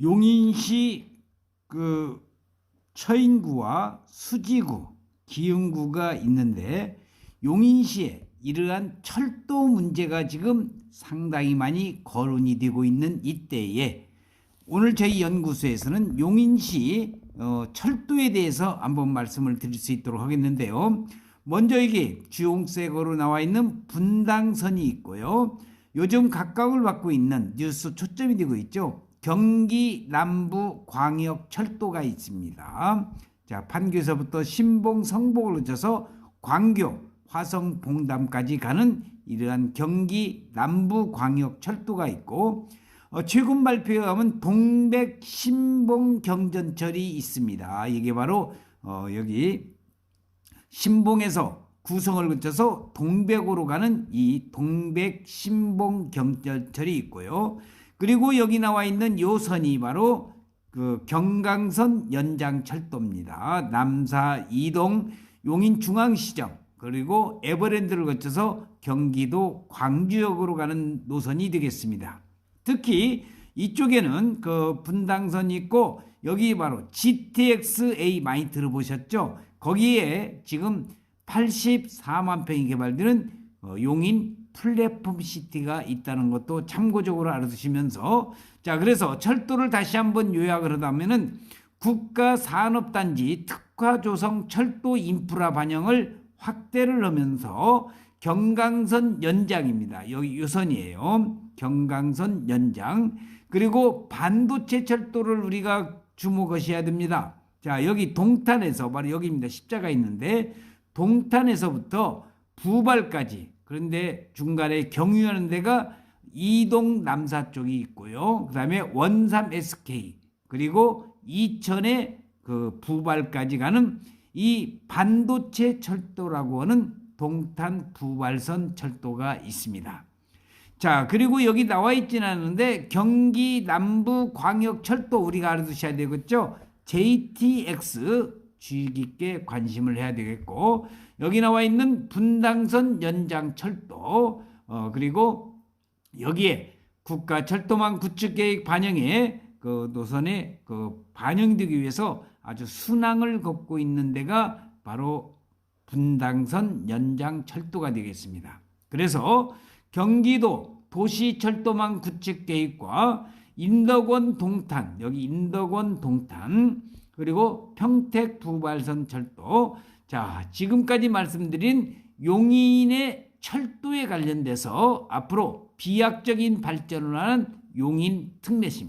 용인시 그 처인구와 수지구, 기흥구가 있는데 용인시에 이러한 철도 문제가 지금 상당히 많이 거론이 되고 있는 이때에 오늘 저희 연구소에서는 용인시 어, 철도에 대해서 한번 말씀을 드릴 수 있도록 하겠는데요. 먼저 이게 주홍색으로 나와 있는 분당선이 있고요. 요즘 각광을 받고 있는 뉴스 초점이 되고 있죠. 경기 남부 광역 철도가 있습니다. 자, 판교에서부터 신봉 성복을 거쳐서 광교 화성 봉담까지 가는 이러한 경기 남부 광역 철도가 있고 어, 최근 발표에 하면 동백 신봉 경전철이 있습니다. 이게 바로 어, 여기 신봉에서 구성을 거쳐서 동백으로 가는 이 동백 신봉 경전철이 있고요. 그리고 여기 나와 있는 요선이 바로 그 경강선 연장 철도입니다. 남사 이동 용인 중앙시정 그리고 에버랜드를 거쳐서 경기도 광주역으로 가는 노선이 되겠습니다. 특히 이쪽에는 그 분당선이 있고 여기 바로 GTX-A 많이 들어보셨죠? 거기에 지금 84만 평이 개발되는 어, 용인 플랫폼 시티가 있다는 것도 참고적으로 알아두시면서 자 그래서 철도를 다시 한번 요약을 하다면은 국가 산업단지 특화 조성 철도 인프라 반영을 확대를 하면서 경강선 연장입니다. 여기 유선이에요. 경강선 연장 그리고 반도체 철도를 우리가 주목하셔야 됩니다. 자 여기 동탄에서 바로 여기입니다. 십자가 있는데 동탄에서부터 부발까지 그런데 중간에 경유하는 데가 이동 남사 쪽이 있고요. 그 다음에 원삼 SK 그리고 이천의 그 부발까지 가는 이 반도체 철도라고 하는 동탄 부발선 철도가 있습니다. 자, 그리고 여기 나와 있지는 않은데 경기 남부 광역 철도 우리가 알아두셔야 되겠죠? JTX 주의 깊게 관심을 해야 되겠고 여기 나와 있는 분당선 연장 철도 어, 그리고 여기에 국가 철도망 구축 계획 반영에 그 노선에 그 반영되기 위해서 아주 순항을 걷고 있는 데가 바로 분당선 연장 철도가 되겠습니다. 그래서 경기도 도시 철도망 구축 계획과 인덕원 동탄 여기 인덕원 동탄 그리고 평택 부발선 철도 자 지금까지 말씀드린 용인의 철도에 관련돼서 앞으로 비약적인 발전을 하는 용인 특례시입니다.